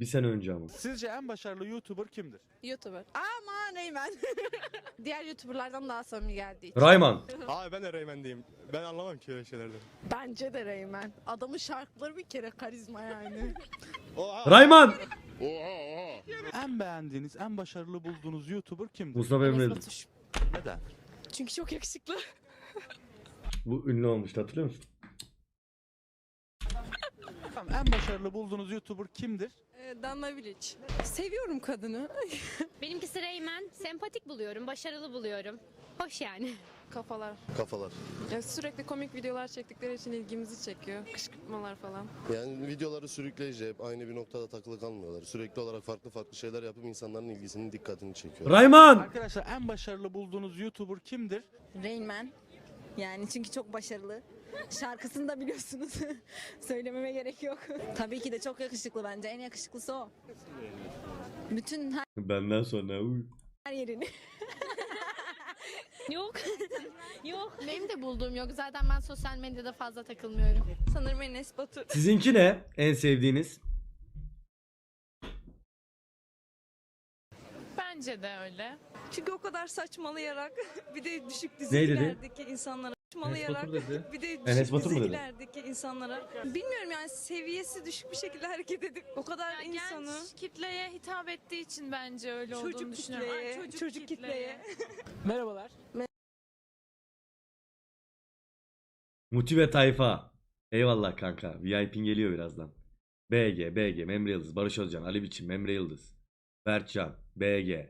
Bir sene önce ama. Sizce en başarılı YouTuber kimdir? YouTuber. Aman Reymen. Diğer YouTuber'lardan daha samimi geldiği için. Rayman. Abi ben de Reymen diyeyim. Ben anlamam ki öyle şeylerden. Bence de Reymen. Adamın şarkıları bir kere karizma yani. Oha. Rayman. En beğendiğiniz, en başarılı bulduğunuz YouTuber kimdir? Mustafa Emre. Neden? Çünkü çok yakışıklı. Bu ünlü olmuştu hatırlıyor musun? Efendim, en başarılı bulduğunuz YouTuber kimdir? Ee, Danla Bilic. Seviyorum kadını. Benimkisi Reymen. Sempatik buluyorum, başarılı buluyorum. Hoş yani. Kafalar. Kafalar. Ya sürekli komik videolar çektikleri için ilgimizi çekiyor. Kışkırtmalar falan. Yani videoları sürükleyici hep aynı bir noktada takılı kalmıyorlar. Sürekli olarak farklı farklı şeyler yapıp insanların ilgisini, dikkatini çekiyor. Rayman. Arkadaşlar en başarılı bulduğunuz YouTuber kimdir? Rain Yani çünkü çok başarılı. Şarkısını da biliyorsunuz. Söylememe gerek yok. Tabii ki de çok yakışıklı bence. En yakışıklısı o. Bütün her Benden sonra. uy. yerini. Yok. Yok. Benim de bulduğum yok. Zaten ben sosyal medyada fazla takılmıyorum. Sanırım Enes Batur. Sizinki ne? En sevdiğiniz? Bence de öyle. Çünkü o kadar saçmalayarak bir de düşük dizilerdeki insanlara saçmalayarak bir de Enes düşük Batur mu dedi? dizilerdeki insanlara bilmiyorum yani seviyesi düşük bir şekilde hareket edip o kadar Ya insanı genç kitleye hitap ettiği için bence öyle olduğunu çocuk düşünüyorum. Ay, kitleye, çocuk, kitleye. Merhabalar. Motive tayfa. Eyvallah kanka. VIP'in geliyor birazdan. BG, BG, Memre Yıldız, Barış Özcan, Ali Biçim, Memre Yıldız, Berkcan, BG,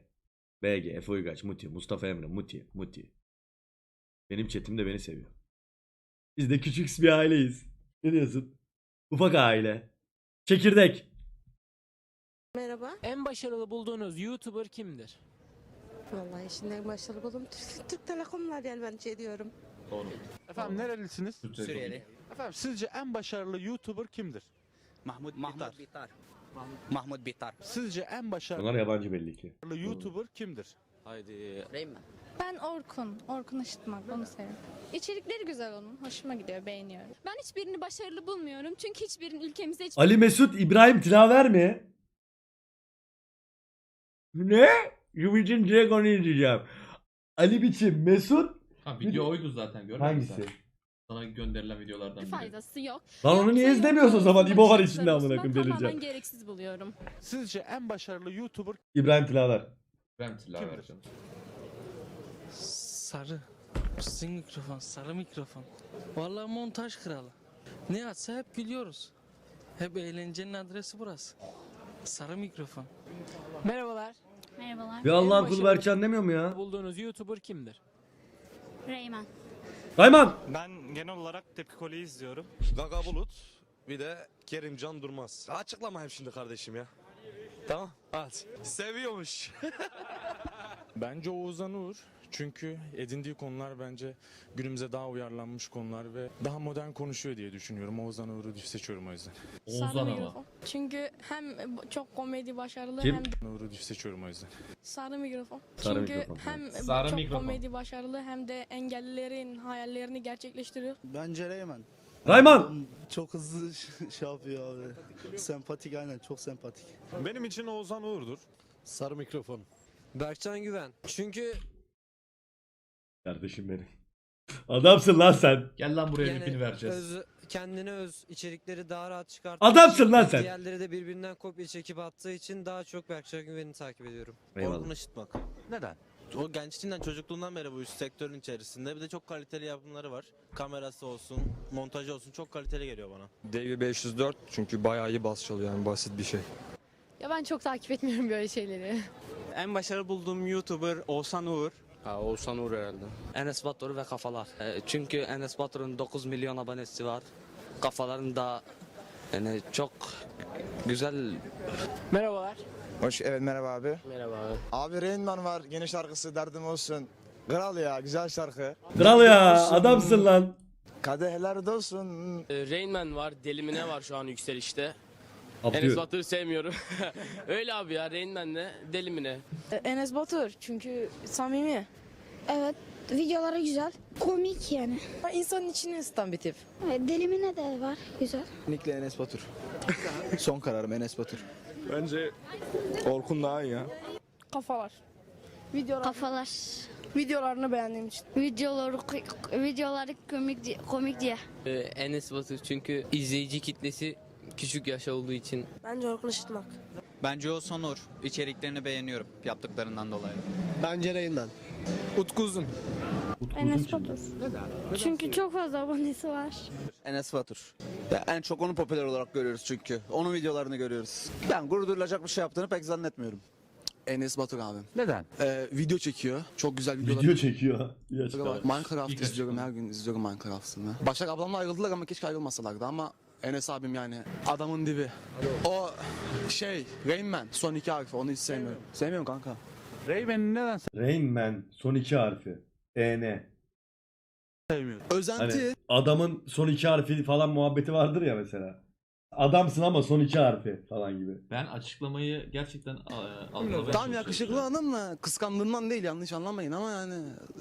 BG, Efe Uygaç, Muti, Mustafa Emre, Muti, Muti. Benim chatim de beni seviyor. Biz de küçük bir aileyiz. Ne diyorsun? Ufak aile. Çekirdek. Merhaba. En başarılı bulduğunuz YouTuber kimdir? Vallahi şimdi en başarılı buldum. Türk, Türk Telekom'lar yani bence diyorum. Efendim nerelisiniz? Suriyeli. Efendim sizce en başarılı YouTuber kimdir? Mahmut Mahmut Bitar. Mahmut Bitar. Sizce en başarılı Bunlar yabancı belli ki. YouTuber kimdir? Reymen. Ben Orkun. Orkun Işıtmak. Onu seviyorum. İçerikleri güzel onun. Hoşuma gidiyor. Beğeniyorum. Ben hiçbirini başarılı bulmuyorum. Çünkü hiçbirinin ülkemize hiç Ali Mesut İbrahim Tilaver mi? Ne? Yumicin direkt onu izleyeceğim. Ali Biçim, Mesut Ha, video oydu zaten görmedin hangisi? Sana gönderilen videolardan bir biri. faydası yok. Lan onu niye izlemiyorsun o zaman? İbo var içinde amına koyayım tamamen delireceğim. gereksiz buluyorum. Sizce en başarılı YouTuber İbrahim Tilaver. Ben Tilaver Kimdir? canım. Sarı. Sizin mikrofon, sarı mikrofon. Vallahi montaj kralı. Ne atsa hep gülüyoruz. Hep eğlencenin adresi burası. Sarı mikrofon. Merhabalar. Merhabalar. Bir Allah'ın kulu Berkcan demiyor mu ya? Bulduğunuz YouTuber kimdir? Reymen. Rayman. Ben genel olarak Tepki Kole'yi izliyorum. Gaga Bulut bir de Kerimcan Durmaz. Açıklamayayım şimdi kardeşim ya. Tamam hadi. Seviyormuş. Bence Oğuzhan Uğur. Çünkü edindiği konular bence günümüze daha uyarlanmış konular ve daha modern konuşuyor diye düşünüyorum. Oğuzhan Uğur'u seçiyorum o yüzden. Oğuzhan ama. Çünkü hem çok komedi başarılı Kim? hem Uğur'u seçiyorum o yüzden. sarı mikrofon. Sarı Çünkü mikrofon, hem Sarı çok mikrofon. komedi başarılı hem de engellilerin hayallerini gerçekleştiriyor. Bence Reymen. Rayman. Çok hızlı şey yapıyor abi. Sempatik aynen çok sempatik. Benim için Oğuzhan Uğur'dur. Sarı mikrofon. Berkcan Güven. Çünkü Kardeşim benim. Adamsın lan sen. Gel lan buraya ipini vereceğiz. kendine öz içerikleri daha rahat çıkart. Adamsın lan sen. Diğerleri de birbirinden kopya çekip attığı için daha çok Berkcan Güven'i takip ediyorum. Eyvallah. Işıtmak. neden? O gençliğinden çocukluğundan beri bu sektörün içerisinde bir de çok kaliteli yapımları var. Kamerası olsun, montajı olsun çok kaliteli geliyor bana. DV504 çünkü bayağı iyi bas çalıyor yani basit bir şey. Ya ben çok takip etmiyorum böyle şeyleri. En başarılı bulduğum YouTuber Oğuzhan Uğur. Ha, Oğuzhan Uğur herhalde. Enes Batur ve Kafalar. E, çünkü Enes Batur'un 9 milyon abonesi var. Kafaların da yani çok güzel. Merhabalar. Hoş evet merhaba abi. Merhaba abi. Abi Rainman var yeni şarkısı derdim olsun. Kral ya güzel şarkı. Kral ya adamsın lan. Kadehler dolsun. Rainman var, Delimine var şu an yükselişte. Atlıyor. Batur'u sevmiyorum. Öyle abi ya Rainman'le Delimine. Enes Batur çünkü samimi. Evet. Videoları güzel. Komik yani. İnsanın içine ısıtan bir tip. Delimine de var. Güzel. Kesinlikle Enes Batur. Son kararım Enes Batur. Bence Orkun daha iyi ya. Kafalar. Videolar, Kafalar. videolarını beğendiğim için. Videoları videoları komik komik diye. Enes Batur çünkü izleyici kitlesi küçük yaş olduğu için Bence Orkun Işıtmak. Bence o Sonur. İçeriklerini beğeniyorum yaptıklarından dolayı. Bence Reynmen. Utku Uzun. Enes Batur. Çünkü çok fazla abonesi var. Enes Batur. Ya en çok onu popüler olarak görüyoruz çünkü. Onun videolarını görüyoruz. Ben gurur duyulacak bir şey yaptığını pek zannetmiyorum. Enes Batur abi. Neden? Ee, video çekiyor. Çok güzel videolar. Video çekiyor. Var. Minecraft İlk izliyorum her gün izliyorum Minecraft'ını. Başak ablamla ayrıldılar ama keşke ayrılmasalardı ama Enes abim yani adamın dibi. O şey Rain Man son iki harfi onu hiç sevmiyorum. Sevmiyorum kanka. Rayman'i neden Rain Man son iki harfi. EN. sevmiyorsun? Özenti. Hani adamın son iki harfi falan muhabbeti vardır ya mesela. Adamsın ama son iki harfi falan gibi. Ben açıklamayı gerçekten e, algılamaya Tam yakışıklı hanımla kıskandığından değil yanlış anlamayın ama yani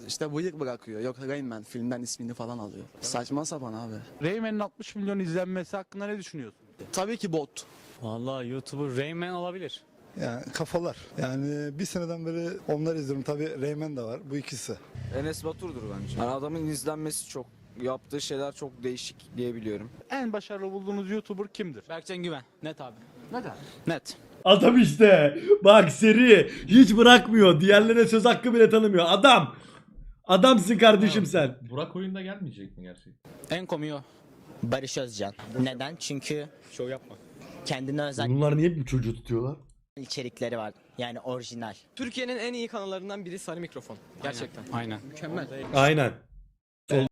işte bıyık bırakıyor. Yok Rain Man filmden ismini falan alıyor. Saçma sapan abi. Rayman'in 60 milyon izlenmesi hakkında ne düşünüyorsun? Tabii ki bot. Vallahi YouTuber Rayman olabilir. Yani kafalar. Yani bir seneden beri onlar izliyorum. Tabii Reymen de var. Bu ikisi. Enes Batur'dur bence. Yani adamın izlenmesi çok. Yaptığı şeyler çok değişik diyebiliyorum. En başarılı bulduğunuz YouTuber kimdir? Berkcan Güven. Net abi. Neden? Net. Adam işte. Bak seri. Hiç bırakmıyor. Diğerlerine söz hakkı bile tanımıyor. Adam. Adamsın kardeşim sen. Burak oyunda gelmeyecek mi gerçekten? En komiği o. Barış Özcan. Neden? Çünkü Şov yapma. kendine özel Bunlar niye bu çocuğu tutuyorlar? içerikleri var. Yani orijinal. Türkiye'nin en iyi kanallarından biri Sarı Mikrofon. Gerçekten. Aynen. Mükemmel. Aynen.